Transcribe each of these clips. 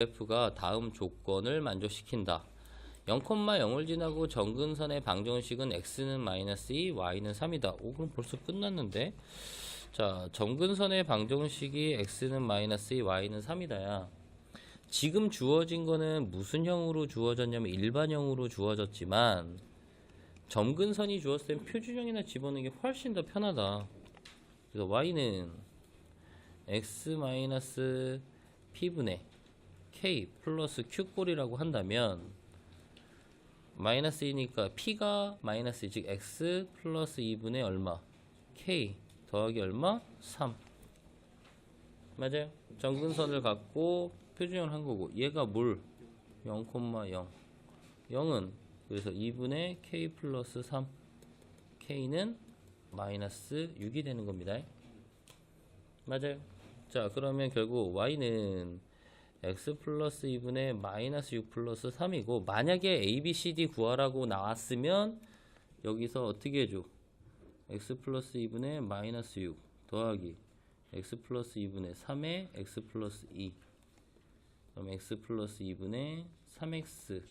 f가 다음 조건을 만족시킨다. 0,0을 지나고 정근선의 방정식은 x는 마이너스 2, y는 3이다. 오, 그럼 벌써 끝났는데? 자, 정근선의 방정식이 x는 마이너스 2, y는 3이다야. 지금 주어진 거는 무슨 형으로 주어졌냐면 일반형으로 주어졌지만 점근선이 주었을 땐 표준형이나 집어넣는 게 훨씬 더 편하다. 그래서 y는 x 마이너스 p분의 k 플러스 q꼴이라고 한다면 마이너스 2니까 p가 마이너스 2, 즉 x 플러스 2분의 얼마? k 더하기 얼마? 3 맞아요 정근선을 갖고 표준형을 한 거고 얘가 뭘? 0,0 0은 그래서 2분의 k 플러스 3 k는 마이너스 6이 되는 겁니다 맞아요 자 그러면 결국 y는 x 플러스 2분의 마이너스 6 플러스 3이고 만약에 a, b, c, d 구하라고 나왔으면 여기서 어떻게 해줘? X 플러스 2분의 마이너스 6 더하기 x 플러스 2분의 3의 x 플러스 2 그럼 x 플러스 2분의 3x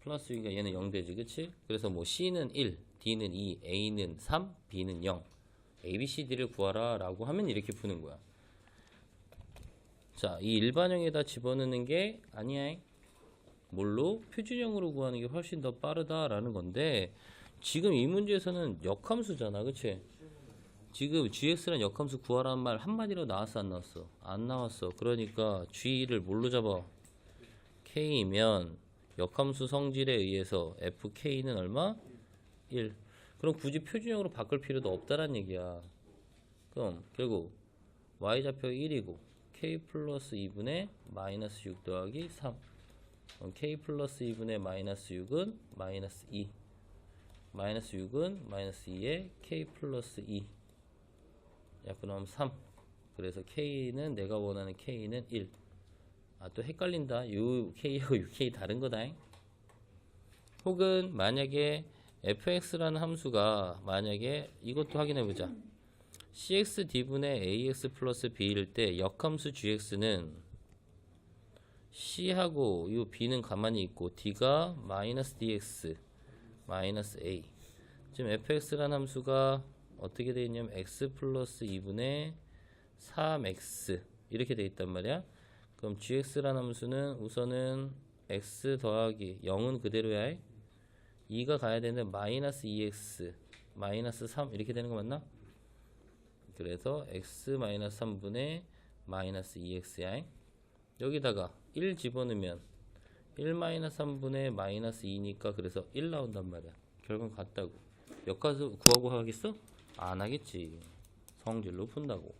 플러스 6이니까 얘는 0 되지 그치? 그래서 뭐 c는 1, d는 2, a는 3, b는 0 a, b, c, d를 구하라 라고 하면 이렇게 푸는 거야 자, 이 일반형에다 집어넣는 게 아니야. 뭘로? 표준형으로 구하는 게 훨씬 더 빠르다라는 건데 지금 이 문제에서는 역함수잖아. 그치? 지금 gx란 역함수 구하라는 말 한마디로 나왔어 안 나왔어? 안 나왔어. 그러니까 g를 뭘로 잡아? k이면 역함수 성질에 의해서 fk는 얼마? 1. 그럼 굳이 표준형으로 바꿀 필요도 없다란 얘기야. 그럼 결국 y좌표 1이고 k 플러스 2분의 마이너스 6 더하기 3 그럼 k 플러스 2분의 마이너스 6은 마이너스 2 마이너스 6은 마이너스 2에 k 플러스 2 야, 그럼 3 그래서 k는 내가 원하는 k는 1 아, 또 헷갈린다. UK하고 UK 다른 거다. 혹은 만약에 fx라는 함수가 만약에 이것도 확인해 보자. Cx d분의 ax 플러스 b일 때 역함수 gx는 c하고 이 b는 가만히 있고 d가 마이너스 dx 마이너스 a. 지금 fx라는 함수가 어떻게 되어 있냐면 x 플러스 2분의 3x 이렇게 되어 있단 말이야. 그럼 gx라는 함수는 우선은 x 더하기 0은 그대로야. 2가 가야 되는 마이너스 2x 마이너스 3 이렇게 되는 거 맞나? 그래서 x 마이너스 3분의 마이너스 2x야 여기다가 1 집어넣으면 1 마이너스 3분의 마이너스 2니까 그래서 1 나온단 말이야. 결과는 같다고. 역함수 구하고 하겠어? 안 하겠지. 성질로 푼다고